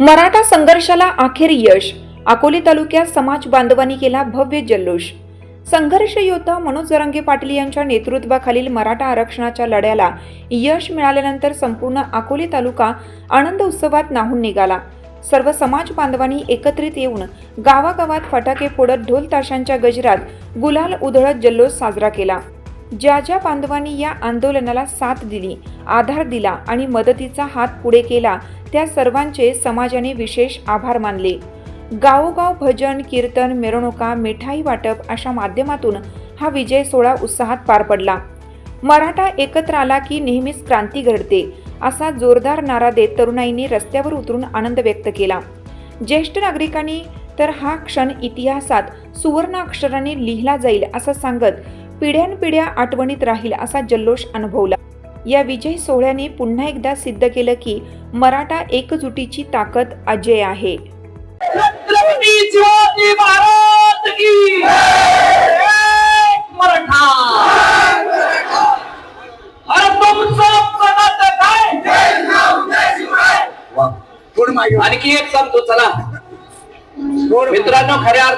मराठा संघर्षाला अखेर यश. अकोले तालुक्यात समाज बांधवांनी केला भव्य जल्लोष. संघर्ष योद्धा मनोज जरांगे पाटील यांच्या नेतृत्वाखालील मराठा आरक्षणाच्या लढ्याला यश मिळाल्यानंतर संपूर्ण अकोले तालुका आनंद उत्सवात नाहून निघाला. सर्व समाज बांधवांनी एकत्रित येऊन गावागावात फटाके फोडत ढोल ताशांच्या गजरात गुलाल उधळत जल्लोष साजरा केला. ज्या ज्या बांधवांनी या आंदोलनाला साथ दिली आधार दिला आणि मदतीचा हात पुढे केला त्या सर्वांचे समाजाने विशेष आभार मानले. गावोगाव भजन कीर्तन मिरवणुका मिठाई वाटप अशा माध्यमातून हा विजय सोहळा उत्साहात पार पडला. मराठा एकत्र आला की नेहमीच क्रांती घडते असा जोरदार नारा देत तरुणाईंनी रस्त्यावर उतरून आनंद व्यक्त केला. ज्येष्ठ नागरिकांनी तर हा क्षण इतिहासात सुवर्ण अक्षराने लिहिला जाईल असं सांगत पिढ्यानपिढ्या आठवणीत राहील असा जल्लोष अनुभवला. या विजय सोहळ्याने पुन्हा एकदा सिद्ध केलं की मराठा एकजुटीची ताकद अजय आहे. आणखी एक सांगतो चला. मित्रांनो खऱ्या